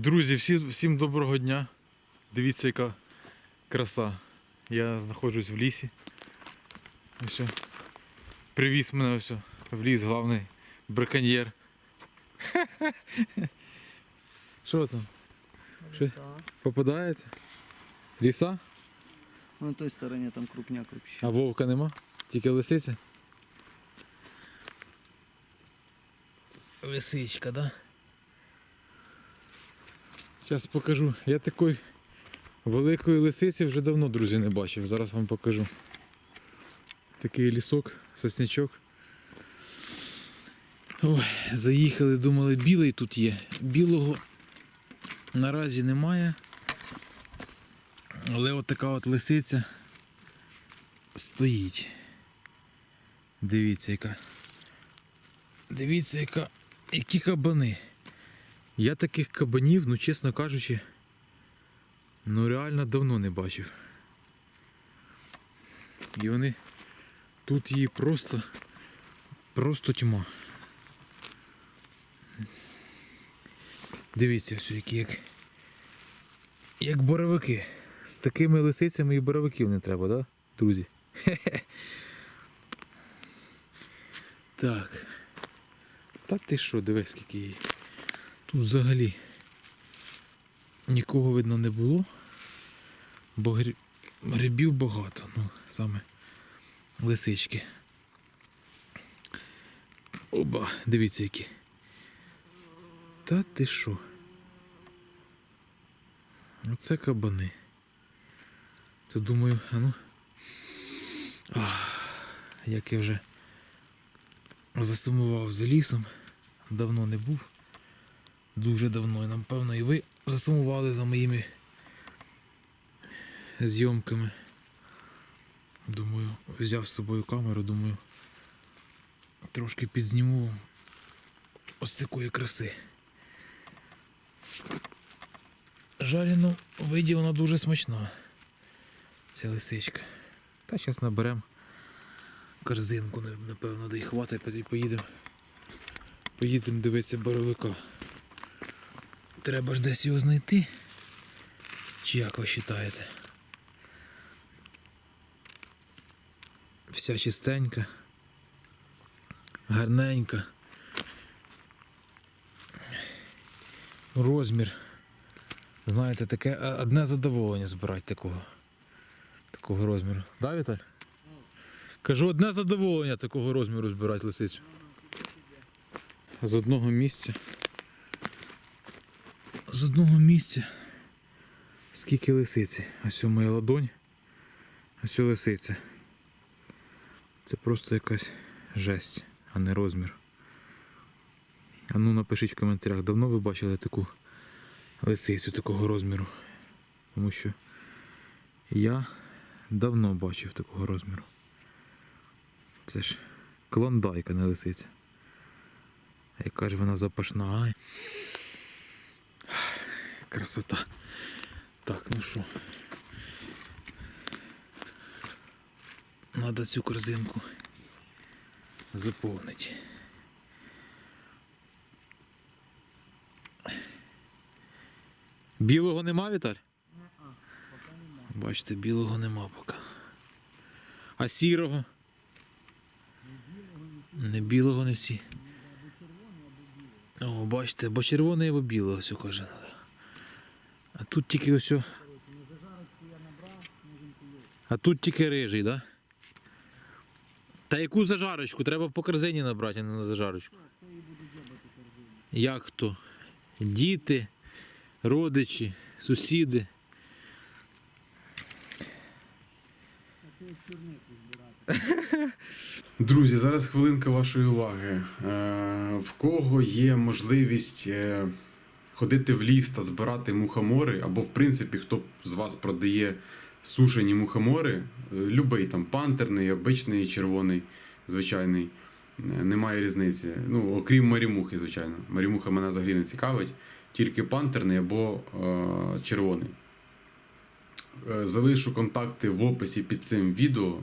Друзі, всі, всім доброго дня. Дивіться, яка краса. Я знаходжусь в лісі. Ось. Привіз мене ось в ліс головний браконьєр. Що там? Що? Попадається? Ліса? На той стороне там крупняк вообще. А вовка нема? Тільки лисиця? Лисичка, да? Зараз покажу. Я такої великої лисиці вже давно, друзі, не бачив. Зараз вам покажу. Такий лісок, соснячок. Ой, заїхали, думали, білий тут є. Білого наразі немає. Але от така от лисиця стоїть. Дивіться, яка. Дивіться, яка. Які кабани. Я таких кабанів, ну чесно кажучи, ну реально давно не бачив. І вони тут її просто, просто тьма. Дивіться, все, які як. Як боровики. З такими лисицями і боровиків не треба, да, друзі? Хе-хе. Так. Та ти що, дивись, скільки її. Тут взагалі нікого видно не було, бо грибів багато, ну, саме лисички. Оба, дивіться які. Та ти що? Оце кабани. То думаю, а ну. Ах, як я вже засумував за лісом. Давно не був. Дуже давно. І напевно і ви засумували за моїми зйомками. Думаю, взяв з собою камеру, думаю, трошки підзніму ось такої краси. Жарену виді вона дуже смачна. Ця лисичка. Та зараз наберемо корзинку, напевно, де й хватить, поїдемо. Поїдемо дивитися боровика. Треба ж десь його знайти. Чи як ви вважаєте? Вся чистенька. Гарненька. Розмір. Знаєте, таке одне задоволення збирати такого. Такого розміру. Да, Віталь? Кажу, одне задоволення такого розміру збирати лисицю. З одного місця. З одного місця. Скільки лисиці? Ось у моя ладонь. Ось у лисиця. Це просто якась жесть, а не розмір. А ну напишіть в коментарях, давно ви бачили таку лисицю такого розміру. Тому що я давно бачив такого розміру. Це ж клондайка, не лисиця. Яка ж вона запашна. Красота. Так, ну що. Надо цю корзинку заповнити. Білого нема, Віталь? Бачите, білого нема поки. А сірого? Не білого, не сі. О, бачите, або червоний, або білого все каже. А тут тільки ось. А тут тільки рижий, так? Та яку зажарочку? Треба по корзині набрати, а не на зажарочку. Як то? Діти, родичі, сусіди. Друзі, зараз хвилинка вашої уваги. Е, В кого є можливість е, ходити в ліс та збирати мухомори, або в принципі, хто з вас продає сушені мухомори, е, любий там пантерний, обичний, червоний, звичайний, е, немає різниці. Ну, окрім марімухи, звичайно. Марімуха мене взагалі не цікавить, тільки пантерний або е, червоний. Е, Залишу контакти в описі під цим відео.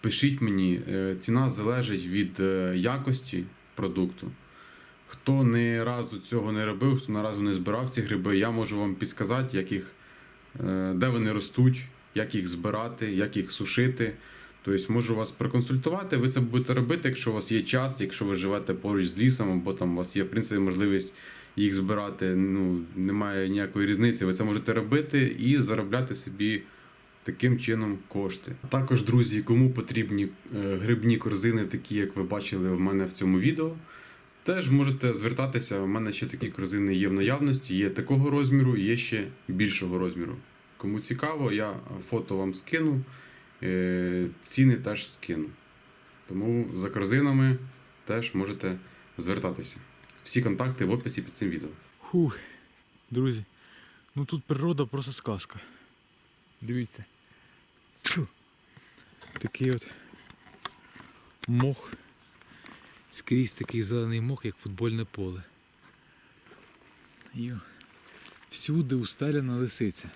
Пишіть мені, ціна залежить від якості продукту. Хто не разу цього не робив, хто не не збирав ці гриби, я можу вам підказати, як їх, е, де вони ростуть, як їх збирати, як їх сушити. Тобто можу вас проконсультувати. Ви це будете робити, якщо у вас є час, якщо ви живете поруч з лісом, або там у вас є в принципі можливість їх збирати. Ну немає ніякої різниці. Ви це можете робити і заробляти собі таким чином кошти. Також, друзі, кому потрібні е, грибні корзини, такі як ви бачили в мене в цьому відео. Теж можете звертатися. У мене ще такі корзини є в наявності, є такого розміру, є ще більшого розміру. Кому цікаво, я фото вам скину, е, ціни теж скину. Тому за корзинами теж можете звертатися. Всі контакти в описі під цим відео. Фух, друзі, ну тут природа просто сказка. Дивіться. Такий от мох. Скрізь такий зелений мох, як футбольне поле. І всюди устеляна лисиця.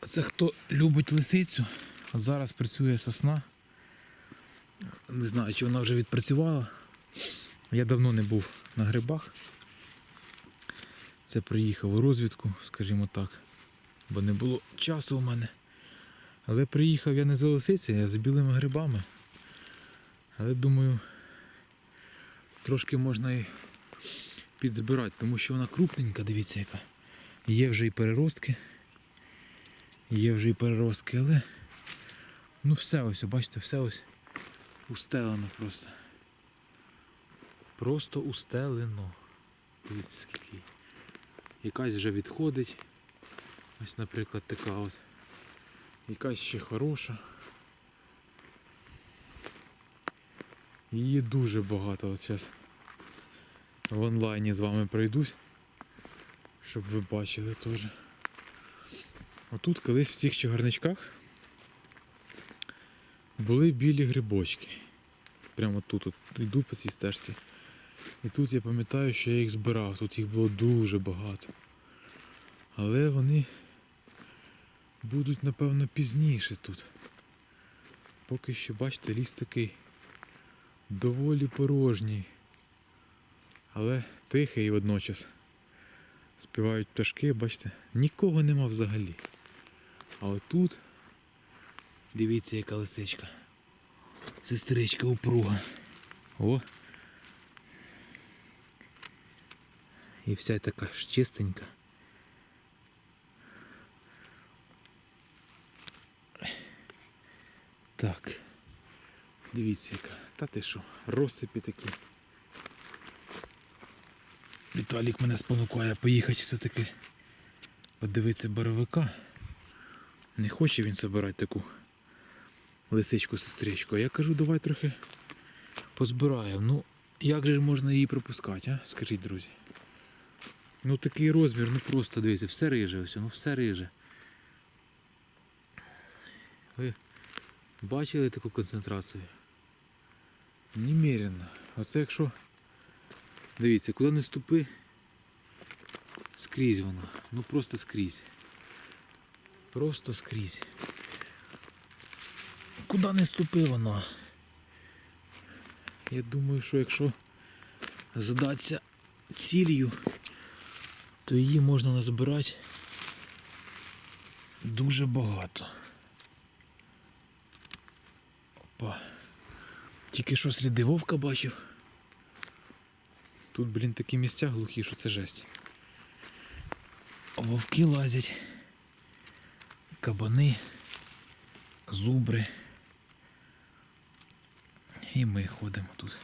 Це хто любить лисицю, от зараз працює сосна. Не знаю, чи вона вже відпрацювала. Я давно не був на грибах. Це приїхав у розвідку, скажімо так, бо не було часу у мене. Але приїхав я не за лисицею, а за білими грибами. Але думаю, трошки можна і підзбирати, тому що вона крупненька, дивіться яка. Є вже і переростки. Є вже і переростки, але ну все ось, бачите, все ось устелено просто. Просто устелено. Дивіться скільки. Якась вже відходить. Ось, наприклад, така от. Якась ще хороша. Її дуже багато. От зараз в онлайні з вами пройдусь, щоб ви бачили теж. Отут колись в цих чагарничках були білі грибочки. Прямо тут от, йду по цій стежці. І тут я пам'ятаю, що я їх збирав, тут їх було дуже багато. Але вони будуть, напевно, пізніше тут. Поки що, бачите, ліс такий доволі порожній. Але тихий водночас. Співають пташки, бачите, нікого нема взагалі. А отут, дивіться, яка лисичка. Сестричка упруга. О! І вся така ж чистенька. Так. Дивіться яка. Та ти що, розсипі такі. Віталік мене спонукає поїхати все-таки подивитися боровика. Не хоче він забирати таку лисичку сестричку. А я кажу, давай трохи позбираємо. Ну, як же можна її пропускати, а? Скажіть, друзі. Ну такий розмір, ну просто дивіться, все риже, ось, ну все риже. Ви бачили таку концентрацію? Немерено. Оце якщо. Дивіться, куди не ступи, скрізь вона. Ну просто скрізь. Просто скрізь. Куди не ступи вона? Я думаю, що якщо задатися цілею, то її можна назбирати дуже багато. Опа. Тільки що сліди вовка бачив. Тут, блін, такі місця глухі, що це жесть. Вовки лазять, кабани, зубри. І ми ходимо тут.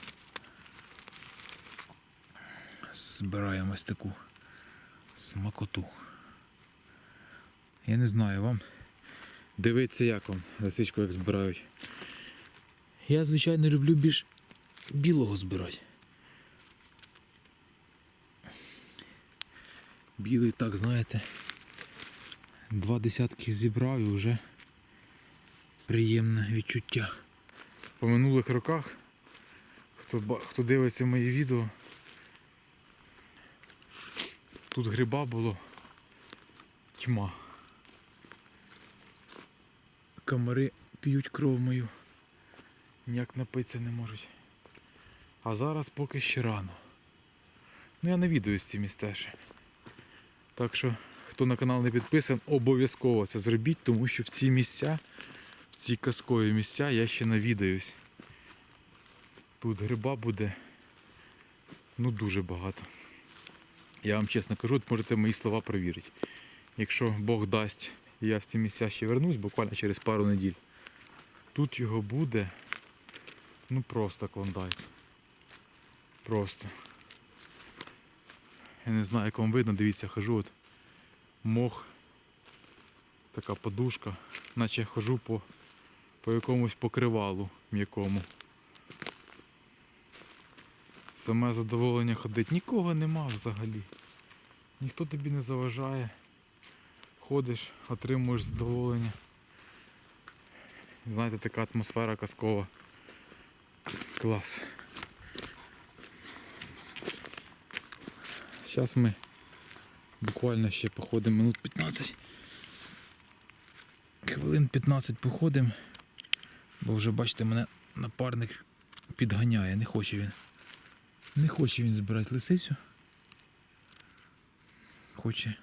Збираємо ось таку смакоту. Я не знаю вам. Дивиться, як вам лисичку як збирають. Я, звичайно, люблю більш білого збирати. Білий так, знаєте, два десятки зібрав і вже приємне відчуття. По минулих роках, хто, хто дивиться мої відео, тут гриба було тьма. Комари п'ють кров мою. Ніяк напитися не можуть. А зараз поки ще рано. Ну я навідуюсь ці місця ще. Так що, хто на канал не підписан, обов'язково це зробіть, тому що в ці місця, в ці казкові місця я ще навідаюсь. Тут гриба буде ну дуже багато. Я вам чесно кажу, можете мої слова перевірити. Якщо Бог дасть, я в ці місця ще вернусь буквально через пару неділь. Тут його буде ну просто клондайк. Просто. Я не знаю, як вам видно, дивіться, хожу от мох, така подушка, наче хожу по, по якомусь покривалу м'якому. Саме задоволення ходить. Нікого нема взагалі. Ніхто тобі не заважає. Ходиш, отримуєш задоволення. Знаєте, така атмосфера казкова. Клас. Зараз ми буквально ще походимо минут 15. Хвилин 15 походимо, бо вже бачите, мене напарник підганяє, не хоче він. Не хоче він збирати лисицю. Хоче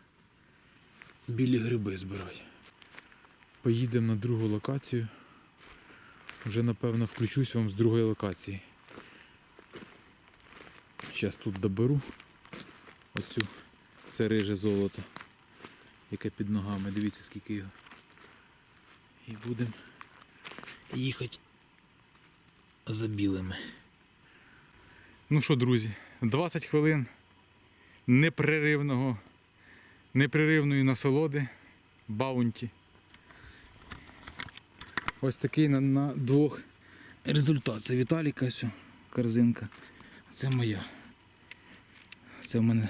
білі гриби збирати. Поїдемо на другу локацію. Вже напевно включусь вам з другої локації. Зараз тут доберу оцю це риже золото, яке під ногами. Дивіться скільки його. І будемо їхати за білими. Ну що, друзі, 20 хвилин непреривного, непреривної насолоди, баунті. Ось такий на, на двох результат. Це Віталіка, ось корзинка. Це моя. Це в мене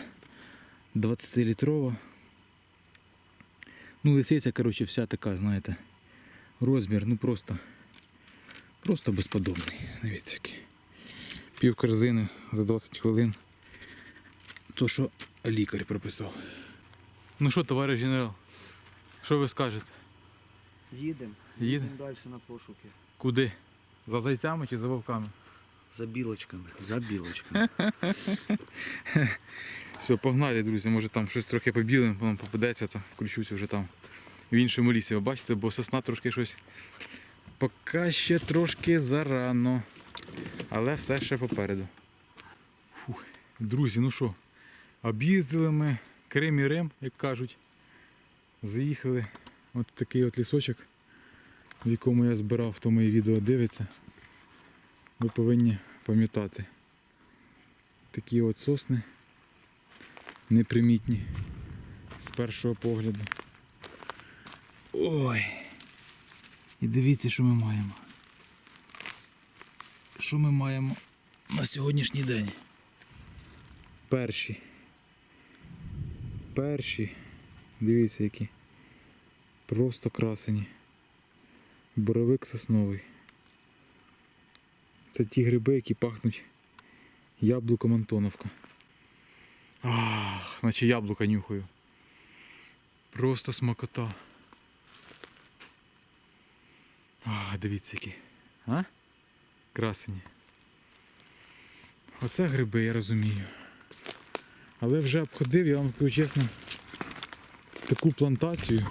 20-літрова. Ну, лисиця, коротше, вся така, знаєте, розмір, ну просто, просто безподобний. Дивіться який. Пів корзини за 20 хвилин. То, що лікар прописав. Ну що, товариш генерал, що ви скажете? Їдемо. Їдемо? далі на пошуки. Куди? За зайцями чи за вовками? За білочками. За білочками. Все, погнали, друзі. Може там щось трохи побілим, вам попадеться, то включусь вже там в іншому лісі. Ви бачите, бо сосна трошки щось. Поки ще трошки зарано. Але все ще попереду. Фух. Друзі, ну що, об'їздили ми Крим і Рим, як кажуть. Заїхали от такий от лісочок, в якому я збирав, хто моє відео дивиться. Ви повинні пам'ятати. Такі от сосни непримітні з першого погляду. Ой. І дивіться, що ми маємо. Що ми маємо на сьогоднішній день? Перші. Перші. Дивіться які. Просто красені. Боровик сосновий. Це ті гриби, які пахнуть яблуком Антоновка. Ах, наче яблука нюхаю. Просто смакота. А, дивіться які. А? Красені. Оце гриби, я розумію. Але вже обходив, я вам скажу чесно, таку плантацію,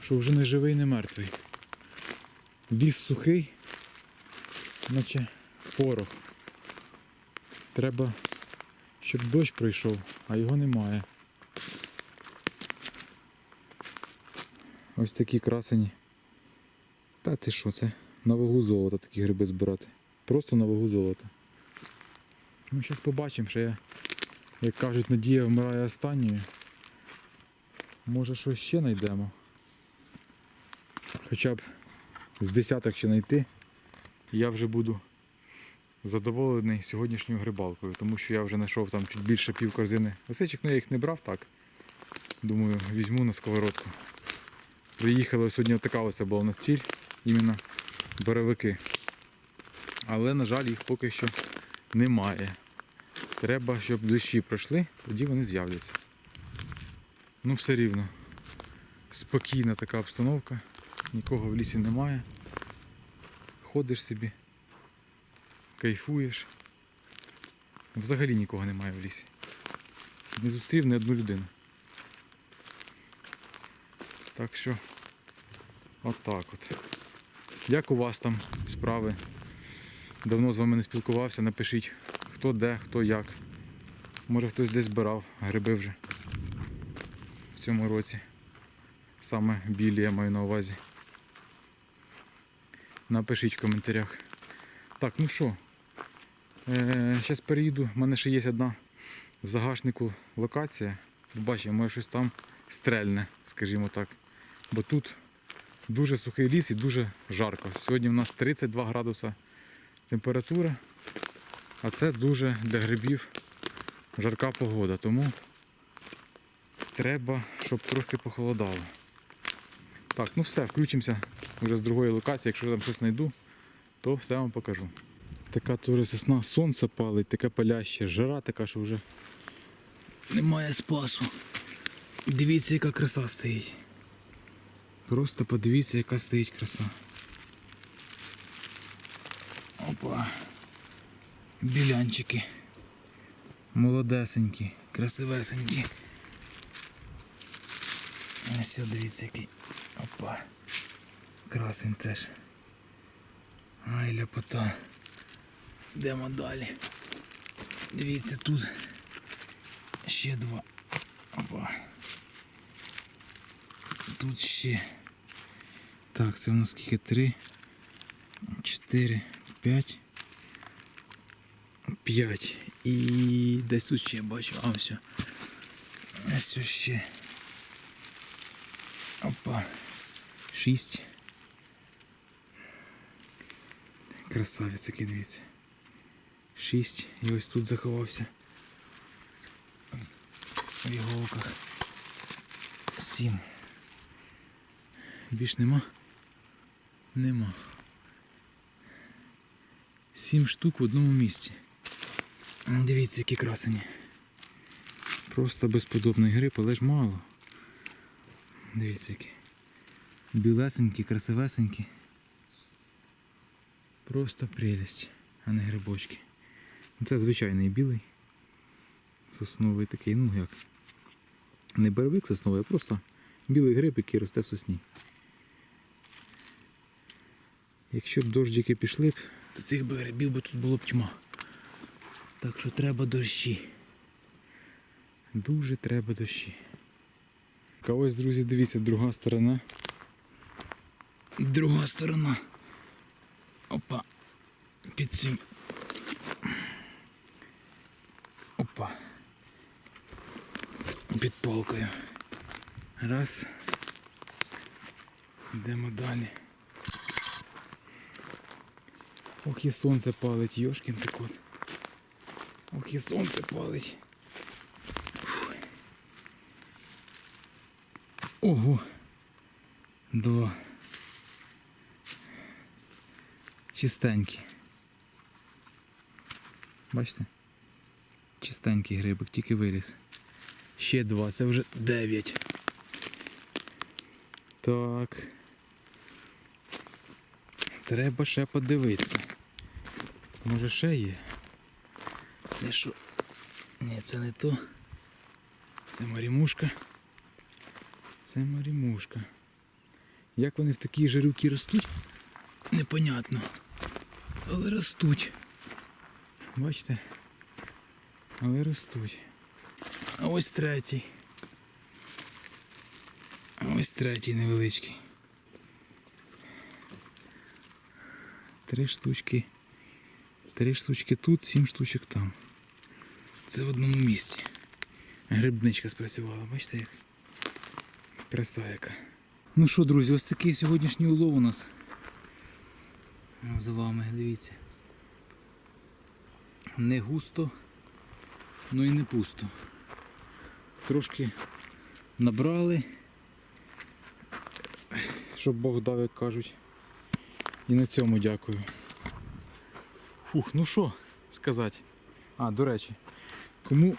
що вже не живий, не мертвий. Ліс сухий, наче порох. Треба щоб дощ пройшов, а його немає. Ось такі красені. Та ти що, це на вагу золота такі гриби збирати. Просто на вагу золота. Ну, зараз побачимо, що я, як кажуть, надія вмирає останньою. Може щось ще знайдемо. Хоча б з десяток ще знайти. Я вже буду задоволений сьогоднішньою грибалкою, тому що я вже знайшов там чуть більше пів корзини лисичок, ну я їх не брав так. Думаю, візьму на сковородку. Приїхали сьогодні така ось була у нас ціль, іменно боровики. Але, на жаль, їх поки що немає. Треба, щоб дощі пройшли, тоді вони з'являться. Ну, все рівно. Спокійна така обстановка, нікого в лісі немає. Ходиш собі, кайфуєш. Взагалі нікого немає в лісі. Не зустрів ні одну людину. Так що, отак от. Як у вас там справи? Давно з вами не спілкувався, напишіть, хто де, хто як. Може хтось десь збирав гриби вже в цьому році. Саме білі я маю на увазі. Напишіть в коментарях. Так, ну що, зараз переїду. У мене ще є одна в загашнику локація. Бачимо, може щось там стрельне, скажімо так. Бо тут дуже сухий ліс і дуже жарко. Сьогодні в нас 32 градуса температура, а це дуже для грибів жарка погода. Тому треба, щоб трошки похолодало. Так, ну все, включимося вже з другої локації. Якщо там щось знайду, то все вам покажу. Така сосна, сонце палить, таке паляще, жара така, що вже немає спасу. Дивіться, яка краса стоїть. Просто подивіться, яка стоїть краса. Опа. Білянчики. Молодесенькі, красивесенькі. Ось дивіться який. Опа. Красень теж. Ай, ляпота. Йдемо далі. Дивіться тут. Ще два. Опа. Тут ще. Так, це у нас скільки? Три, чотири, п'ять. П'ять. І десь тут ще бачу. А ось. Ось ще. Опа. Шість. Красавець який, дивіться. Шість. І ось тут заховався. В іголках. Сім. Більш нема? Нема. Сім штук в одному місці. Дивіться, які красені. Просто безподобний гриб, але ж мало. Дивіться які. Білесенькі, красивесенькі. Просто прелість, а не грибочки. Це звичайний білий. Сосновий такий, ну як. Не барвик сосновий, а просто білий гриб, який росте в сосні. Якщо б дождики пішли б, то цих би грибів би тут було б тьма. Так що треба дощі. Дуже треба дощі. А ось, друзі, дивіться, друга сторона. Друга сторона. Опа. Під цим. Опа. Під полкою. Раз. Йдемо далі. Ох і сонце палить, йошкін ти кот. Ох і сонце палить. Фу. Ого. Два. Чистенькі. Бачите? Чистенький грибик, тільки виріс. Ще два, це вже дев'ять. Так. Треба ще подивитися. Може ще є? Це що? Ні, це не то. Це марімушка. Це марімушка. Як вони в такій жарюки ростуть? Непонятно. Але ростуть. Бачите? Але ростуть. А ось третій. А ось третій невеличкий. Три штучки. Три штучки тут, сім штучок там. Це в одному місці. Грибничка спрацювала, бачите як? Краса. Ну що, друзі, ось такий сьогоднішній улов у нас. За вами, дивіться. Не густо, ну і не пусто. Трошки набрали, щоб Бог дав, як кажуть. І на цьому дякую. Фух, ну що сказати. А, до речі, кому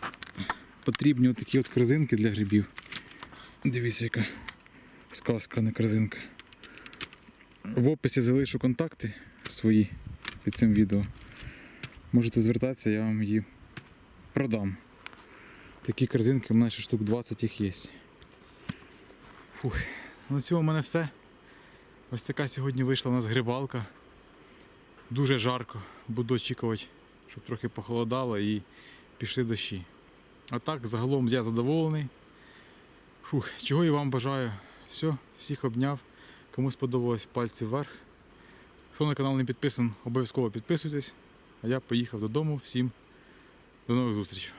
потрібні отакі от корзинки для грибів. Дивіться, яка сказка, не корзинка. В описі залишу контакти свої під цим відео. Можете звертатися, я вам її продам. Такі корзинки, у мене ще штук 20 їх є. Фух. На цьому в мене все. Ось така сьогодні вийшла у нас грибалка. Дуже жарко. Буду очікувати, щоб трохи похолодало і пішли дощі. А так, загалом я задоволений. Фух, чого і вам бажаю. Все, всіх обняв. Кому сподобалось пальці вверх. Хто на канал не підписаний, обов'язково підписуйтесь. А я поїхав додому. Всім до нових зустрічей.